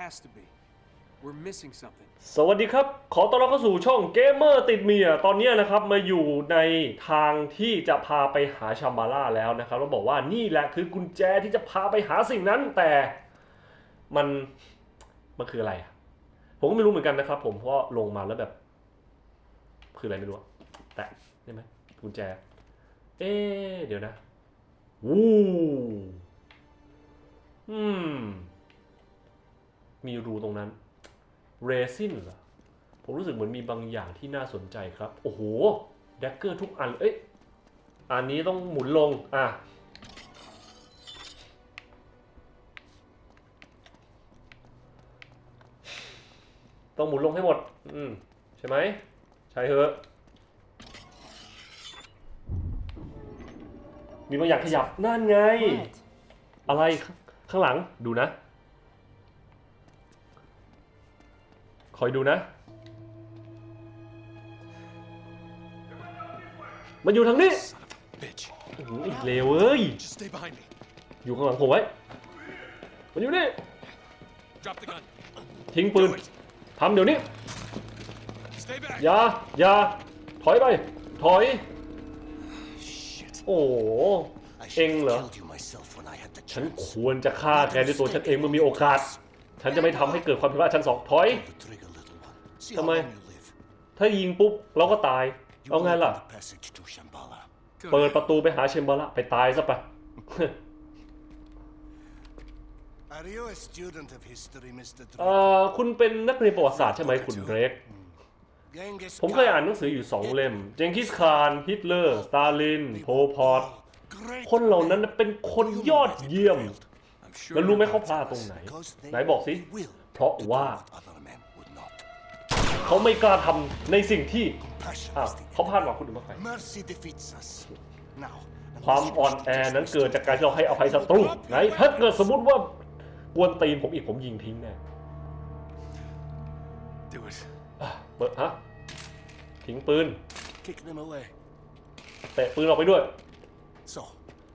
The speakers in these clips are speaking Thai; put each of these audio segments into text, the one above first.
has to be. We're missing something. สวัสดีครับ ขอต้อนรับเข้าสู่ช่องเกมเมอร์ติดเมีย ตอนนี้นะครับมาอยู่ในทางที่จะพาไปหาชัมบาร่าแล้วนะครับต้องบอกว่านี่แหละคือกุญแจที่จะพาไปหาสิ่งนั้นแต่มันมันคืออะไรอะผมก็ไม่รู้เหมือนกันนะครับ ผมเพราะลงมาแล้วแบบ คืออะไรไม่รู้อะแตะได้ไหมกุญแจ เอ๊ะเดี๋ยวนะวู้อืม มีรูตรงนั้นเรซินเหรอผมรู้สึกเหมือนมีบางอย่างที่น่าสนใจครับ โอ้โหแดกเกอร์ทุกอัน เอ้ย อันนี้ต้องหมุนลง อะ ต้องหมุนลงให้หมด อืม ใช่ไหม ใช่เหอะ มีบางอย่างขยับ นั่นไง What? อะไรขข้างหลัง ดูนะ คอยดูนะ มันอยู่ทางนี้ Son of a bitch. โอ้โหอีกเลวเอ้ย Just stay behind me. อยู่ข้างหลังผมไว้ มันอยู่นี่ Drop the gun. ทิ้งปืน Do it. ทำเดี๋ยวนี้ Stay back. อย่า อย่า ถอยไป ถอย Shit. โอ้โห I เอง should เหรอ have killed you myself when I had the ฉัน chance. ควรจะฆ่าแกด้วยตัวฉันเองเมื่อมีโอกาส ฉันจะไม่ทำให้เกิดความผิดพลาดชั้นสองถอย Pull the trigger, little one. See how Come on. long you live. ถ้ายิงปุ๊บเราก็ตาย You เอาไง open ล่ะ the passage to Shambhala. เปิดประตูไปหาเชมเบอร์ละไปตายซะไป Are you a student of history, Mr. เอ่อคุณเป็นนักเรียนประวัติศาสตร์ใช่ไหมคุณเดรก Genghis ผมเคยอ่านหนังสืออยู่สองเล่ม เจงกิสคาน ฮิตเลอร์ สตาลิน โพลพอต Great คนเหล่านั้นเป็นคนยอดเยี่ยม I'm sure. แล้วรู้ไหม you're เขา not พลาดตรงไหน because they ไหนบอกสิ will เพราะ to do ว่า เขาไม่กล้าทำในสิ่งที่ Compassion อ้าว is the เขาพลาดหวังคุณหรือไม่ใคร Mercy defeats us. Now, ความอ่อนแอนั้นเกิดจากการที่เราให้อภัยศัตรูไหนถ้าเกิดสมมติว่ากวนตีนผมอีกผมยิงทิ้งแน่ Do it. อะเปิดฮะทิ้งปืน kick them away. เตะปืนออกไปด้วย So,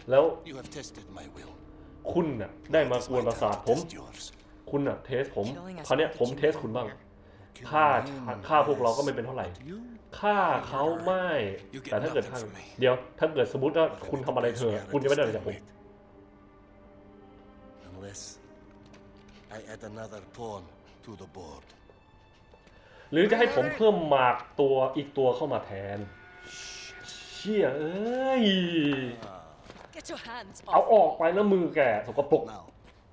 แล้ว you have tested my will. คุณน่ะได้มากวนประสาทผม Test yours. คุณน่ะเทสผม Killing us คราวเนี้ย with ผม the เทสคุณบ้าง Kill ฆ่า him, ฆ่าพวกเราก็ไม่ yes. เป็นเท่าไหร่ You ฆ่าเขาไม่ You get แต่ถ้าเกิด nothing ฆ่า from me เดี๋ยว ถ้าเกิดสมมติว่าคุณทำอะไรเธอ คุณจะไม่ได้อะไรจากผม Unless I add another pawn to the board. หรือจะให้ผมเพิ่มหมากตัวอีกตัวเข้ามาแทน เชี่ยเอ้ย Get your hands เอา off. ออกไปนะมือแกสกปรก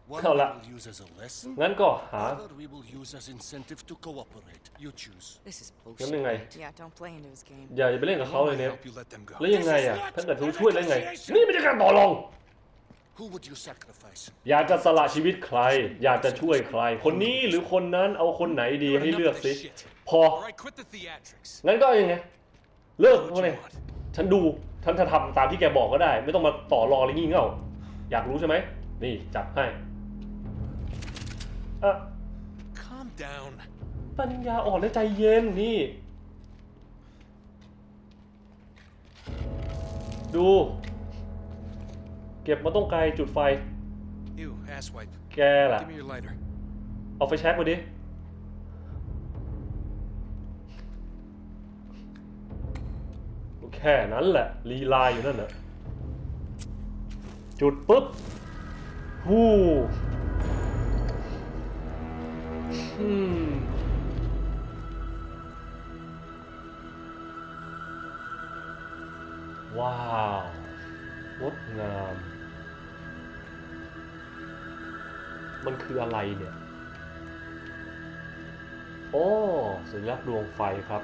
Now, one Hold we up. will use as a lesson, งั้นก็หา other we will use as incentive to cooperate. You choose. This is งั้น bullshit. ยังไง Yeah, don't play into his game. อย่าไปเล่นกับเขาเลยเนี่ย Help you let them go. แล้วยังไงอะถ้าเกิดเขาช่วยแล้วยังไง นี่ไม่ใช่การต่อรอง Who would you sacrifice? อยากจะสละชีวิตใคร อยากจะช่วยใคร คนนี้หรือคนนั้นเอาคนไหนดี Got ให้ enough เลือก of สิ this shit. พอ All right, quit the theatrics. งั้นก็ยังไง เลิก What พวก you นี้ want? ฉันดู ฉันจะทำตามที่แกบอกก็ได้ ไม่ต้องมาต่อรองอะไรงี่เง่าอยากรู้ใช่ไหมนี่จับให้ อะ Calm down. ปัญญาอ่อนและใจเย็นนี่ ดู เก็บมาต้องไกลจุดไฟ You, asswipe. แกล่ะ Give me your lighter. เอาไฟแช็กมาดิ แค่นั้นแหละ ลีลาอยู่นั่นน่ะจุดปุ๊บ ฮู้ อืมว้าวงดงาม มันคืออะไรเนี่ย โอ้สัญลักษณ์ดวงไฟครับ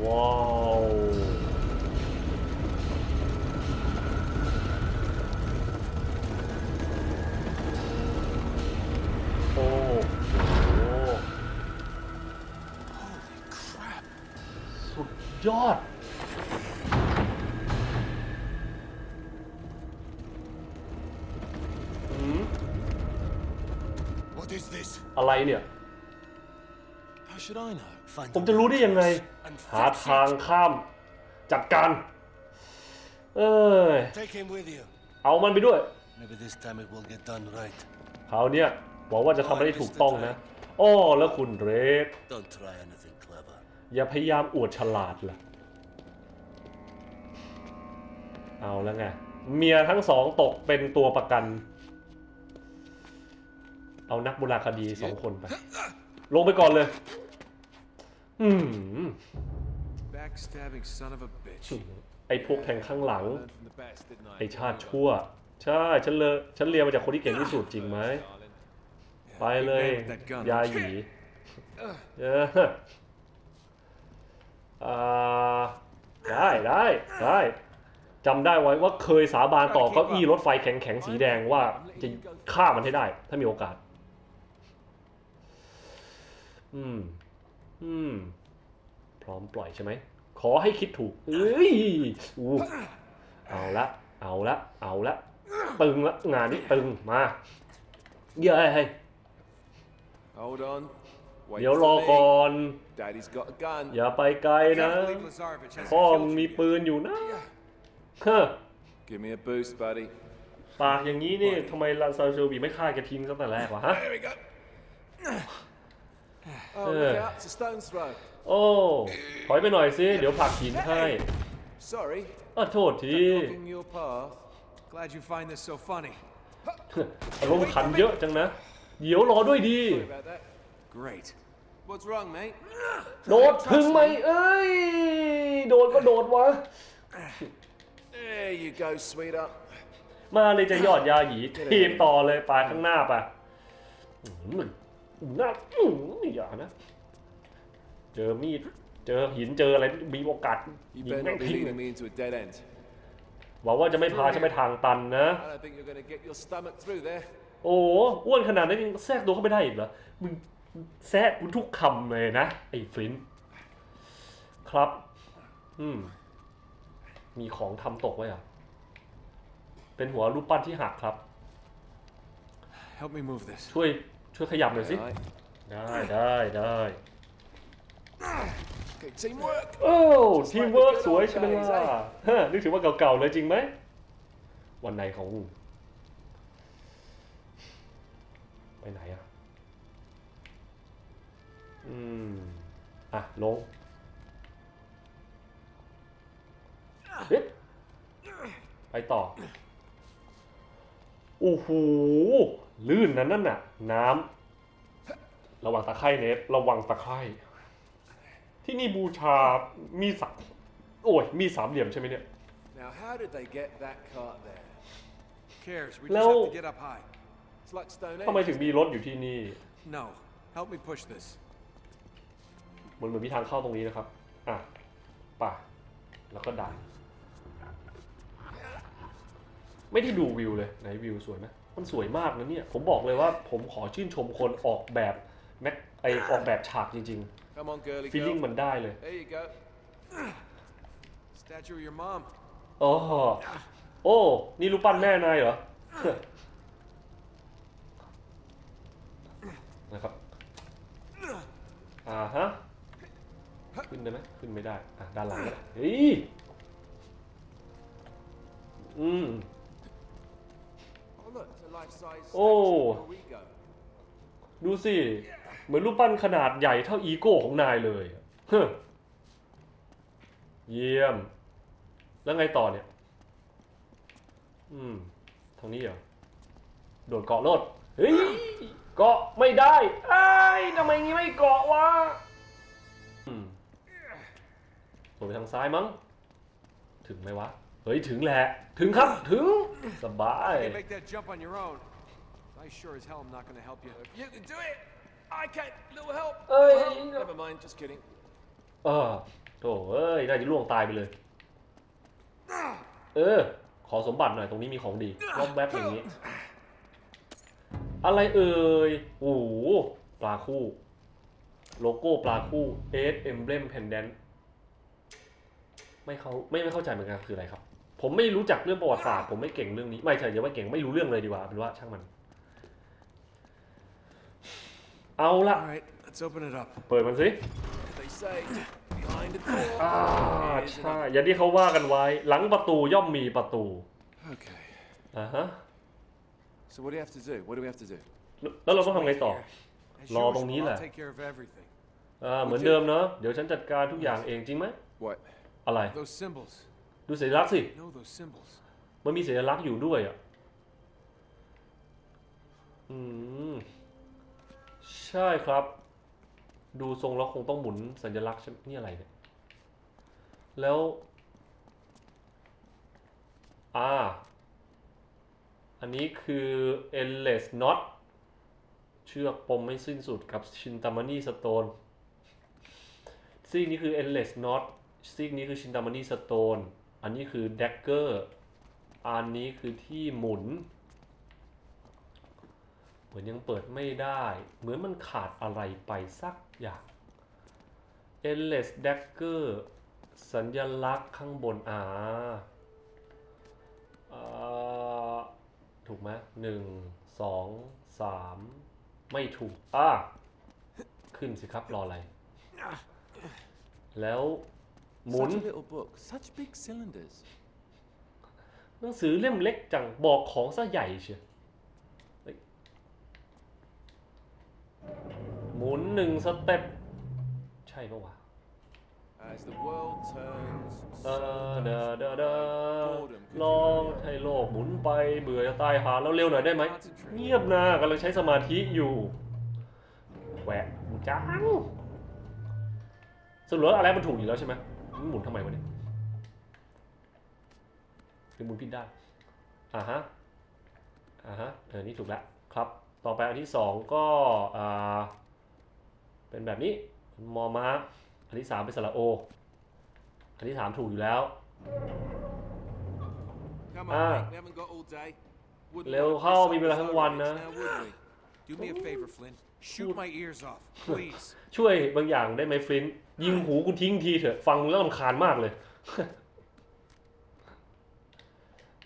Wow. Oh. Holy crap. สุดยอด What is this? อะไรเนี่ย How should I know? Find the หา fix ทาง it. ข้าม จัดการ เอ้ย Take him with you. เอามันไปด้วย Maybe this time it will get done right. คราวเนี้ยหวังว่าจะทำให้ได้ถูกต้องนะอ้อแล้วคุณเรด Don't try anything clever. อย่าพยายามอวดฉลาดล่ะ เอาแล้วไง เมียทั้งสองตกเป็นตัวประกัน เอานักบุราคดีสองคนไป ลงไปก่อนเลย อืม Backstabbing son of a bitch. ไอ้พวกแทงข้างหลัง Learned from the best, didn't I? ไอ้ชาติชั่ว ใช่ ฉันเลยฉันเรียนมาจากคนที่เก่งที่สุดจริงไหมไปเลย Big man with that gun. ยาหยีเอออ่าได้ได้ได้จำได้ไว้ว่าเคยสาบานต่อเก้าอี้รถไฟแข็งๆ สีแดงว่าจะฆ่ามันให้ได้ ถ้ามีโอกาส อืม อืม พร้อมปล่อยใช่ไหม ขอให้คิดถูกเอ้ยอู้เอาละ เอาละ เอาละ ตึงละ งานนี้ตึง มา เย้ย Hold on. Wait เดี๋ยว for รอ me. ก่อน Daddy's got a gun. อย่าไปไกลนะ Can't believe Lazarevich hasn't พ่อ killed มึง you มี yet. ปืนอยู่นะเฮ้อ Give me a boost, buddy. ปากอย่างนี้นี่ทำไมลาซาเชลบีไม่ฆ่าแกทิ้งตั้งแต่แรกวะฮะ There we go. Oh, Yeah. look out. It's a stone's throw. โอ้ถอยไปหน่อยสิ เดี๋ยวผลักหินให้ Sorry. อ้าวโทษที Blocking your path. Glad you find this so funny. อารมณ์ขันเยอะจังนะ เดี๋ยวรอด้วยดี Sorry about that. Great. What's wrong, mate? โดดถึงไหมเอ้ย โดดก็โดดวะ There you go, sweetheart. มาเลยจะยอดยาหยีทีมต่อเลยไปข้างหน้าไปอื้อ หือหน้าอื้อหืออย่านะ เจอมีด เจอหินเจออะไรมีโอกาส You ยิง better แม่ง not be ทิ้ง leading me into a dead end. หวังว่าจะไม่พาฉันไปทางตันนะ I don't think you're going to get your stomach through there. โอ้โหอ้วนขนาดนั้นยังแทรกตัวเข้าไปได้อีกเหรอ มึงแทรกกูทุกคำเลยนะ ไอ้ฟลินต์ครับ อืม มีของทำตกไว้เหรอะเป็นหัวรูปปั้นที่หักครับ Help me move this. ช่วย ช่วยขยับหน่อยสิ Alright. ได้ได้ได้ Okay, teamwork. โอ้ทีมเวิร์กสวยใช่ไหมล่ะฮะนึกถึงว่าเก่าๆเลยจริงไหม วันไหนของมึงไปไหนอะ อืม อะ ลงเฮ้ยไปต่อ โอ้โห ลื่นนะนั่นน่ะ น้ำระวังตะไคร่เนฟระวังตะไคร่ที่นี่บูชามีสักโอ้ยมีสามเหลี่ยมใช่ไหมเนี่ย Now, how did they get that cart there? Cares? We just have to get up high. It's like stone ทำไมถึงมีรถอยู่ที่นี่ No. Help me push this. มันเหมือนมีทางเข้าตรงนี้นะครับ อะป่ะแล้วก็ดันไม่ได้ดูวิวเลย ไหนวิวสวยไหม มันสวยมากนะเนี่ย ผมบอกเลยว่าผมขอชื่นชมคนออกแบบแม็กไอออกแบบฉากจริง Come on, girly ๆฟีลลิ่ง girl. มันได้เลย There you go. Statue of your mom. โอ้โอ้ นี่รูปปั้นแม่นายเหรอ นะครับ อ่าฮะ ขึ้นได้ไหมขึ้นไม่ได้ อะ ด้านหลังก็ได้เฮ้ย อืม Oh, look, it's a life-size Oh. statue of Origo. ดูสิ เหมือนรูปปั้นขนาดใหญ่เท่าอีโก้ของนายเลยเฮ้อเยี่ยม แล้วไงต่อเนี่ย อืม ทางนี้เหรอ โดดเกาะรถเฮ้ย เกาะไม่ได้ไอ้ทำไมงี้ไม่เกาะวะอืมโดดไปทางซ้ายมั้ง ถึงไหมวะ ฮ้ยถึงแหละ ถึงครับถึงสบาย You can make that jump on your own. I sure as hell am not going to help you. If you can do it, I can't. Little help. Ơi, Little help. no. Never mind, just kidding. เออโถเอ้ยน่าจะล่วงตายไปเลย เออ ขอสมบัติหน่อยตรงนี้มีของดีรอบแวบอย่างนี้ อะไรเอ่ยโอ้โหปลาคู่ โลโก้ปลาคู่ S Emblem Pendant ไม่เขาไม่ไม่เข้าใจเหมือนกันคืออะไรครับ ผมไม่รู้จักเรื่องประวัติศาสตร์ผมไม่เก่งเรื่องนี้ไม่ใช่อย่าว่าเก่งไม่รู้เรื่องเลยดีกว่าเป็นว่าช่างมัน เอาละ All right, let's open it up. เปิดมันสิ They say behind a door อ่า is ใช่ another. อย่างที่เขาว่ากันไว้ หลังประตูย่อมมีประตู Okay. อ่าฮะ So what do you have to do? What do we have to do? แล้วเราต้องทำไงต่อ As รอ usual, ตรงนี้แหละ I'll take care of everything. อ่าเหมือนเดิมเนาะเดี๋ยวฉันจัดการทุกอย่างเองจริงไหม What? อะไร Those symbols. ดูสัญลักษณ์สิ มันมีสัญลักษณ์อยู่ด้วยอะ อืม ใช่ครับ ดูทรงแล้วคงต้องหมุนสัญลักษณ์ใช่ไหมนี่อะไรเนี่ย แล้ว อ่า อันนี้คือ endless knot เชือกปมไม่สิ้นสุดกับ Shintamani Stone ซีกนี้คือ endless knot ซีกนี้คือ Shintamani Stone อันนี้คือ dagger อันนี้คือที่หมุน เหมือนยังเปิดไม่ได้ เหมือนมันขาดอะไรไปสักอย่าง endless dagger สัญลักษณ์ข้างบนอ่าอ่าถูกไหมหนึ่งสองสามไม่ถูกอ่าขึ้นสิครับรออะไร แล้ว หมุน Such a little book. Such big cylinders. หนังสือเล่มเล็กจังบอกของซะใหญ่เชียวเฮ้ยหมุนหนึ่งสเต็ปใช่ปะวะ As the world turns. เออเดอเดอเดอลองให้โลกหมุนไปเบื่อจะตายหาแล้วเร็วหน่อยได้ไหม เงียบนะกำลังใช้สมาธิอยู่แหวะจังสรุปแล้วอะไรมันถูกอยู่แล้วใช่ไหมมัน หมุนทำไมวะเนี่ยหรือหมุนผิดได้านอ่าฮะอ่าฮะเออนี่ถูกแล้วครับ ต่อไปอันที่สองก็อ่าเป็นแบบนี้มอม้าอันที่สามเป็นสระโอ อันที่สามถูกอยู่แล้ว Come Ah. on, mate. We haven't got all day. Wouldn't เร็ว wanna เข้า piss มี off เวลา the ทั้งวัน Zodiacs นะ now, would we? Do me a favor, Flynn. Shoot my ears off, please. ช่วยบางอย่างได้ไหมฟลินต์ยิงหูคุณทิ้งทีเถอะฟังมึงแล้วรำคาญมากเลย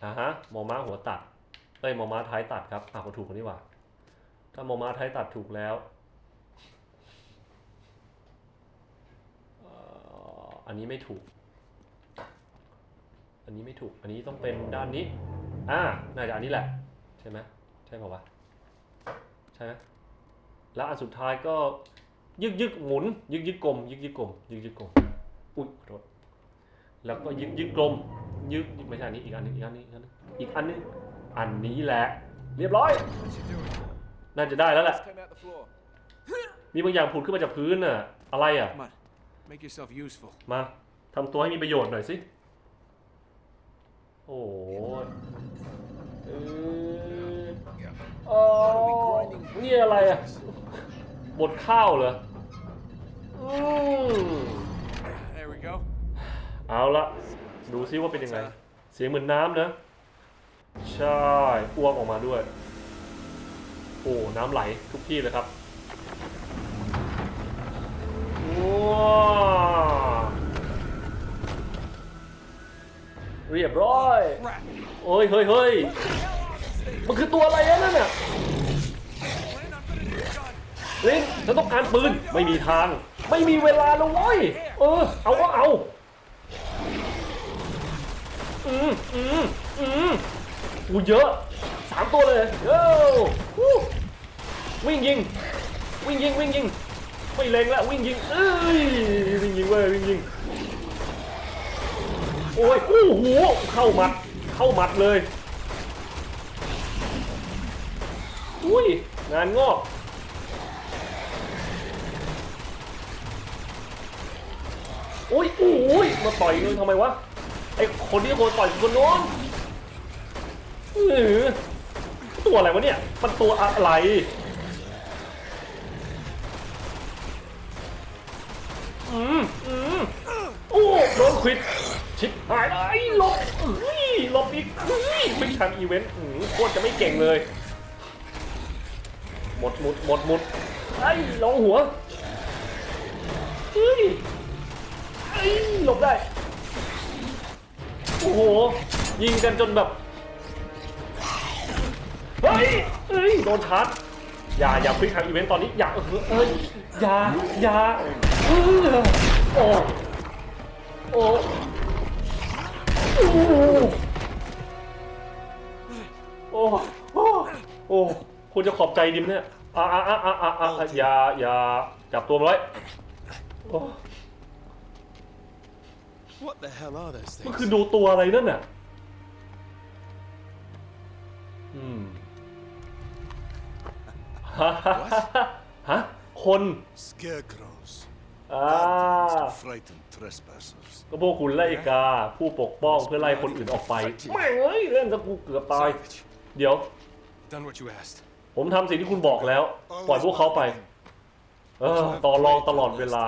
อ่าฮะมอม้าหัวตัดเอ้ยมอม้าท้ายตัดครับอะก็ถูกคนนี้หว่า ถ้ามอม้าท้ายตัดถูกแล้วเอ่ออันนี้ไม่ถูก อันนี้ไม่ถูก อันนี้ต้องเป็นด้านนี้ อ่า น่าจะอันนี้แหละ ใช่ไหมใช่เปล่าวะ ช่ไหมแล้วอันสุดท้ายก็ยึกยึกหมุน ยึกยึกกลม ยึกยึกกลมยึกยึกกลมอุ้ยขอโทษแล้วก็ยึกยึกกลม ยึกไม่ใช่อันนี้อีกอันหนึงอีกอันหนึงอีกอันหนึงอีกอันหนึงอันนี้แหละ เรียบร้อย What you doing? น่าจะได้แล้วแหละ Just came out the floor. มีบางอย่างผุดขึ้นมาจากพื้นน่ะอะไรอะ Come on. Make yourself useful. มาทำตัวให้มีประโยชน์หน่อยสิ โอ้โหเออเออนี่อะไรอะบดข้าวเหรออืม There we go. เอาละดูซิว่าเป็นยังไง เสียงเหมือนน้ำนะ ใช่อ้วกออกมาด้วย โอ้น้ำไหลทุกที่เลยครับว้าวเรียบร้อย Crap. โอ้ยเฮ้ยเฮ้ย มันคือตัวอะไรอะนั่นน่ะ Flynn, I'm gonna need a gun. ลินฉันต้องการปืน ไม่มีทาง ไม่มีเวลาแล้วเว้ย เออ เอาก็เอา อืมอืมอืมอูเยอะสามตัวเลยโอ้วู้วิ่งยิง วิ่งยิง วิ่งยิง ไม่เล็งแล้ววิ่งยิง เอ้ย วิ่งยิงเว้ย วิ่งยิง โอ้ย โอ้โห เข้าหมัด เข้าหมัดเลย อุ้ย งานงอกอุ้ยอุ้ยมาต่อยมึงทำไมวะ ไอคนที่คนต่อยคนโน้นอื้อตัวอะไรวะเนี่ย มันตัวอะไร อืมอืมโอ้โดนควิด ชิบหายไอ้ลบอุ้ยลบอีกอุ้ยไม่ทันอีเวนต์โคตรจะไม่เก่งเลย หมดหมดหมดหมดไอ้ลองหัวเฮ้ยเอ้ยหลบได้ โอ้โห ยิงกันจนแบบ เฮ้ยเอ้ยโดนชาร์จอย่าอย่าคลิกทางอีเวนต์ตอนนี้ อย่าเออเอ้ยอย่าอย่าเออโอ้โอ้โอ้โอ้โอ้ คุณจะขอบใจดิมเนี่ยอ่าอ่าอ่าอ่าอ่าอ่าอย่าอย่าจับตัวมันไว้โอ้ What the hell are those มัน things? คือดูตัวอะไรนั่นน่ะ อืม ฮะ ฮะ คน Scarecrows. อ่า Bad things to frighten trespassers. ก็พวกคุณไล่กา ผู้ปกป้องเพื่อไล่คนอื่นออกไป ไม่งเอ้ยเล่นซะกูเกือบตาย Savage, เดี๋ยว done what you asked. ผมทำสิ่งที่คุณบอกแล้ว ปล่อยพวกเขาไป เออ ต่อรองตลอดเวลา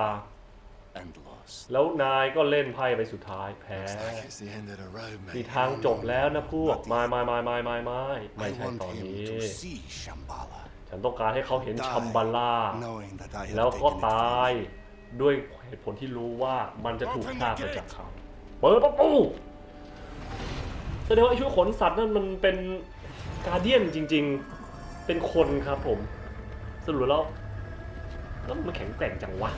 And lost. แล้วนายก็เล่นไพ่ไปสุดท้ายแพ้ Looks like it's the end of the road, mate. มีทางจบแล้วนะพวก ไม่ไม่ไม่ไม่ไม่ไม่ไม่ I ใช่ want ตอน him นี้ to see Shambhala. ฉันต้องการให้เขาเห็นชัมบาล่า Knowing that I แล้ว have ก็ taken it ตาย from him. ด้วยเหตุผลที่รู้ว่ามันจะถูกฆ่าไปจากเขาเปิดประตูแสดงว่าไอ้ช่วยขนสัตว์นั่นมันเป็นการเดียนจริง ๆ เป็นคนครับผม สรุปแล้วแล้วมันแข็งแกร่งจังวะ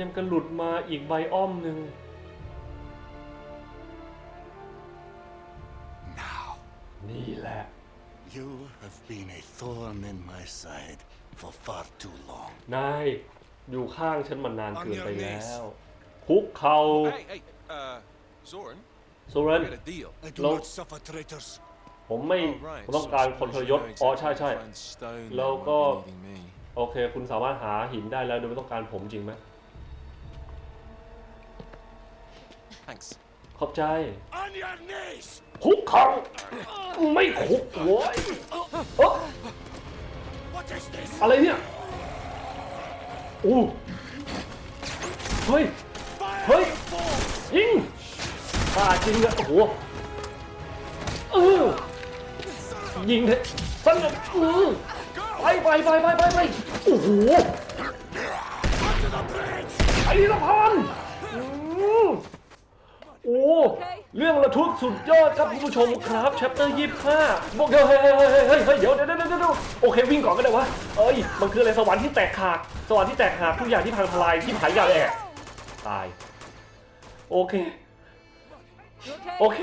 ยังกระหลุดมาอีกใบอ้อมหนึ่ง Now, นี่แหละ you have been a thorn in my side for far too long. นายอยู่ข้างฉันมานานเกินไป On your แล้ knees วคุกเขา Hey, hey, uh, Zoran, โซเรน we got a deal. I do Lo- not suffer traitors. ผมไม่ Oh, right. ผมต้องการ So คนทร suppose ย you ศ know อ๋อ exactly ใช่ใช่ how to find stone Lo that won't ko- be needing me. โอเค คุณสามารถหาหินได้แล้วโดยไม่ต้องการผมจริงไหม Thanks. ขอบใจ On your knees! คุกเขาไม่คุกโว้ยเอ้อ What is this? อะไรเนี่ยอู้เฮ้ย เฮ้ย ยิงบ้าจริงอะโอ้โหเออยิงเถอะสั้นเลยเออไปไปไปไปไปไปโอ้โหไอ้ละพันอืมโอ้ เรื่องระทึกสุดยอดครับคุณผู้ชมครับแชปเตอร์ยี่ห้าบอกเดี๋ยวเฮ้ยเฮ้ยเฮ้ยเฮ้ยเฮ้ยเดี๋ยวเดี๋ยวเดี๋ยวเดี๋ยวโอเควิ่งก่อนก็ได้วะเอ้ยมันคืออะไรสวรรค์ที่แตกหักสวรรค์ที่แตกหักทุกอย่างที่พังทลายที่หายยาแอกตายโอเคโอเค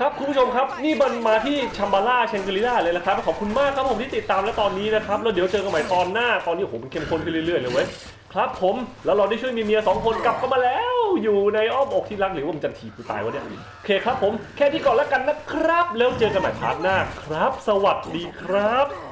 ครับคุณผู้ชมครับนี่มันมาที่ชัมบาร่าเชงกรีล่าเลยนะครับขอบคุณมากครับผมที่ติดตามและตอนนี้นะครับแล้วเดี๋ยวเจอกันใหม่ตอนหน้าตอนนี้โอ้โหมันเข้มข้นขึ้นเรื่อยๆเลยเว้ย ครับผมแล้วเราได้ช่วยมีเมียสองคนกลับกันมาแล้ว อยู่ในอ้อมอกที่รักหรือว่ามันจะถีบกูตายวะเนี่ยโอเคครับผมแค่ที่ก่อนแล้วกันนะครับ แล้วเจอกันใหม่พาร์ทหน้าครับ สวัสดีครับ